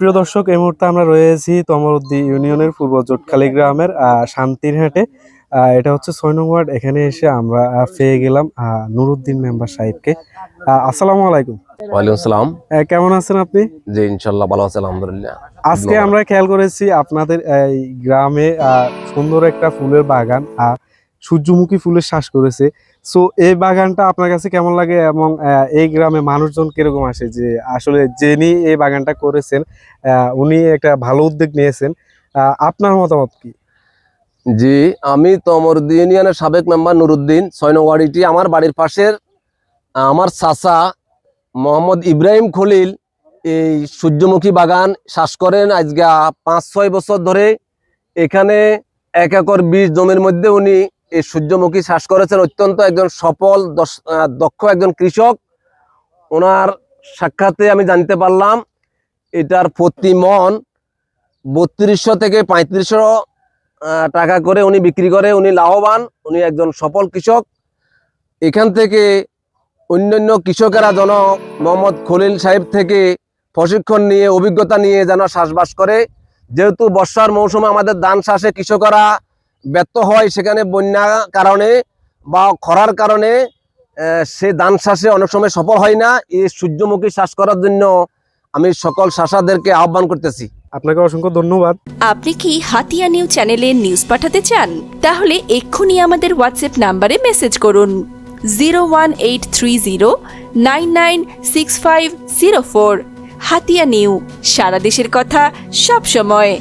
সুপ্রিয় দর্শক এই মুহূর্তে আমরা রয়েছি তমরুদ্দি ইউনিয়নের পূর্ব জোটখালি গ্রামের শান্তির হাটে। এটা হচ্ছে ছয় নং ওয়ার্ড। এখানে এসে আমরা পেয়ে গেলাম আহ, নুরুদ্দিন মেম্বার সাহেবকে। আসসালামু আলাইকুম। ওয়ালাইকুম সালাম। আহ, কেমন আছেন আপনি? জি ইনশাল্লাহ ভালো আছে আলহামদুলিল্লাহ। আজকে আমরা খেয়াল করেছি আপনাদের এই গ্রামে আহ, সুন্দর একটা ফুলের বাগান। আর সূর্যমুখী ফুলের শ্বাস করেছে। সো এই বাগানটা আপনার কাছে কেমন লাগে এবং এই গ্রামে মানুষজন কীরকম আসে? যে, আসলে যিনি এই বাগানটা করেছেন উনি একটা ভালো উদ্যোগ নিয়েছেন আপনার মতামত কি? জি, আমি তমরুদ্দিন ইউনিয়নের সাবেক মেম্বার নুরুদ্দিন নং আমার বাড়ির পাশের, আমার চাচা মোহাম্মদ ইব্রাহিম খলিল এই সূর্যমুখী বাগান শ্বাস করেন আজকে পাঁচ ছয় বছর ধরে। এখানে এক একর বীজ জমির মধ্যে উনি এই সূর্যমুখী শ্বাস করেছেন অত্যন্ত একজন সফল দক্ষ একজন কৃষক। ওনার সাক্ষাতে আমি জানতে পারলাম, এটার প্রতি মন বত্রিশশো থেকে পঁয়ত্রিশশো টাকা করে উনি বিক্রি করে, উনি লাভবান, উনি একজন সফল কৃষক। এখান থেকে অন্যান্য কৃষকেরা যেন মোহাম্মদ খলিল সাহেব থেকে প্রশিক্ষণ নিয়ে, অভিজ্ঞতা নিয়ে যেন চাষবাস করে। যেহেতু বর্ষার মৌসুমে আমাদের ধান চাষে কৃষকরা ব্যর্থ হয় সেখানে বন্যা কারণে বা খরার কারণে সে ধান চাষে অনেক সময় সফল হয় না। এই সূর্যমুখী চাষ করার জন্য আমি সকল চাষাদেরকে আহ্বান করতেছি। আপনাকে অসংখ্য ধন্যবাদ। আপনি কি হাতিয়া নিউ চ্যানেলে নিউজ পাঠাতে চান? তাহলে এক্ষুনি আমাদের হোয়াটসঅ্যাপ নাম্বারে মেসেজ করুন। Zero one eight three zero nine nine six five zero four. Hatia new সারা দেশের কথা সব সময়।